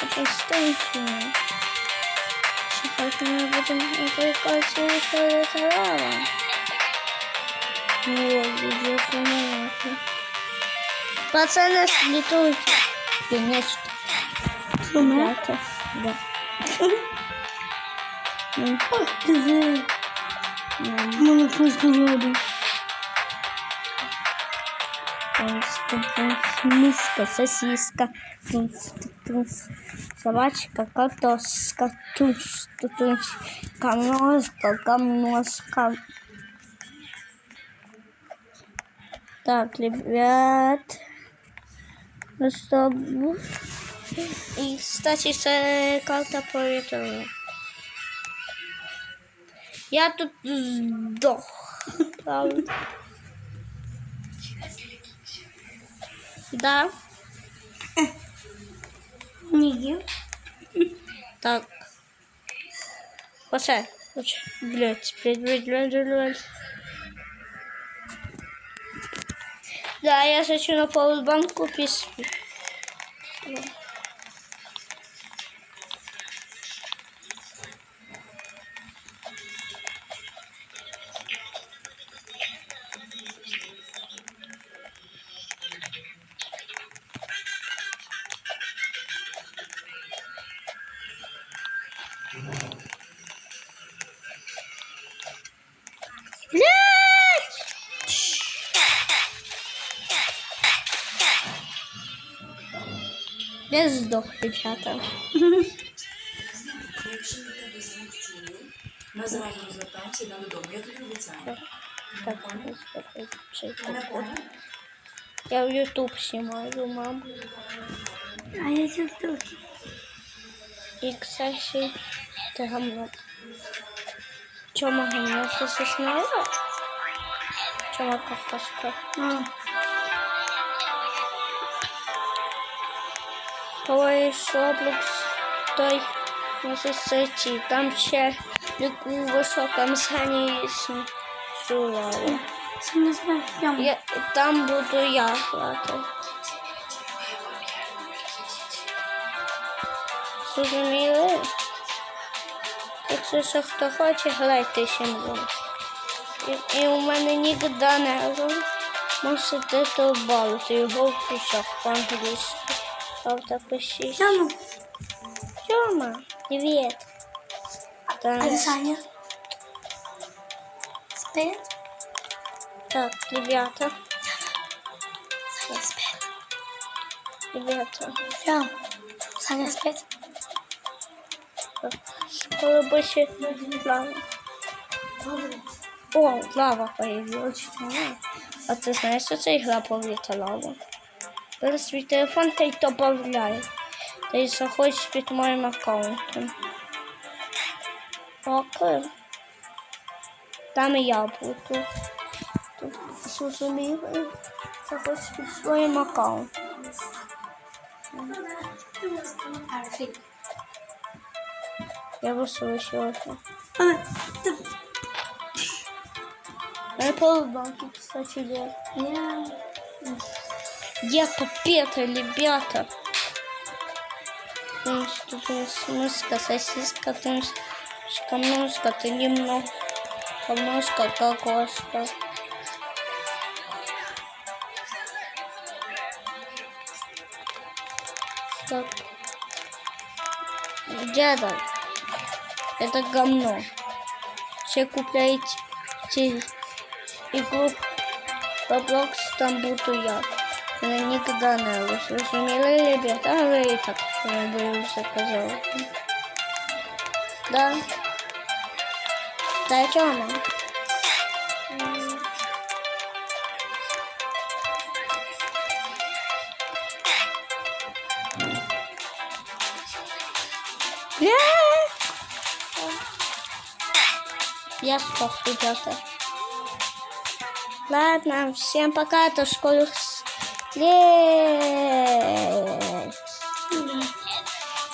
Потенційно. Сьогодні ми будемо викликати фіолетового. Ну, буде помилки. Пацаны, слетуйте. Конечно. Ребята. Да. Ну, Диви, ну, Миска, сосиска, тунс, тунс, собачка, картошка, тунс, тунс, камножка, камножка. Так, ребят. Ну что? И, кстати, с- карта по. Я тут сдох. Да. Ні. Так. Оце. Блять, блять, блять, блять, блять. Да, я хочу на писать. Блять! Я сдох, ребята. Якщо ми тебе звук чули, ми зразу розвертаємося і йдемо додому. Я тобі обіцяю. Так, Мене понял? я в YouTube снимаю, мам. А я тільки. И, кстати, ты гамно. Чё гамно? Ты сосняла? Чё какашка? А, Той Roblox, той на соцсеті. Там ще яку високому згані сували. це не знаю, прямо. Я, там буду я грати. Зрозуміли? Якщо що хто хоче, грайте зі мною. І, і у мене ніколи не було. Можете добавити його в кусок по-англійськи. Правда, пишіть. Прямо. Тёма, привет. А де Так, Саня? Спить? так, ребята, Саня спить. ребята. Прямо. Саня спить. так, Скоро больше лава. О, лава появилась. А, а ты знаешь, что это игра повіта лава? Бери свій телефон та й добавляй. Та й заходь під моїм аккаунтом. Окей. Там і я буду. Тут зрозуміли. Заходь під своїм аккаунтом. Арфік. Я висушилася. А, ти... Я полбанки, кстати, нет. Я... Попета, ребята. Там Тут мыска, сосиска, там камножка, ты немного. Камножка, кокошка. Так. Дядя, это говно. Все купляете игру Roblox, там буду я. Она никогда не было. Разумели, ребята? А и так, бы уже сказала. Да. Да, что она? Я сдох, ребята. Ладно, всем пока, до школы. Лет.